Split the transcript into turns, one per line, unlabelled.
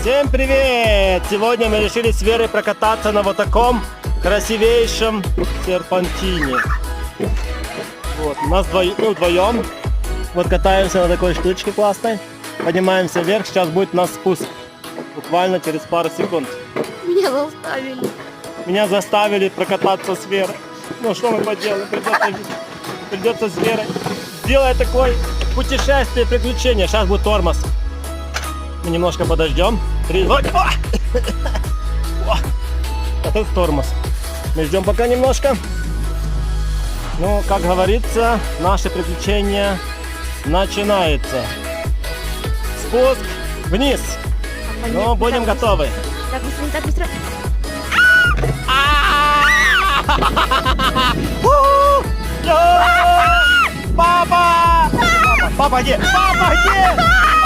Всем привет! Сегодня мы решили с Верой прокататься на вот таком красивейшем серпантине. Вот, у нас двое, ну, вдвоем. Вот катаемся на такой штучке классной. Поднимаемся вверх, сейчас будет у нас спуск. Буквально через пару секунд.
Меня заставили.
Меня заставили прокататься с Верой. Ну что мы поделаем? Придется, придется с Верой сделать такое путешествие, приключение. Сейчас будет тормоз. Мы немножко подождем. Три, два, о! О! А тут тормоз. Мы ждем пока немножко. Ну, как говорится, наше приключение начинается. Спуск вниз. Ну, будем готовы.
Так быстро, так быстро.
У! Я! Папа! Папа, где? Папа, где? А!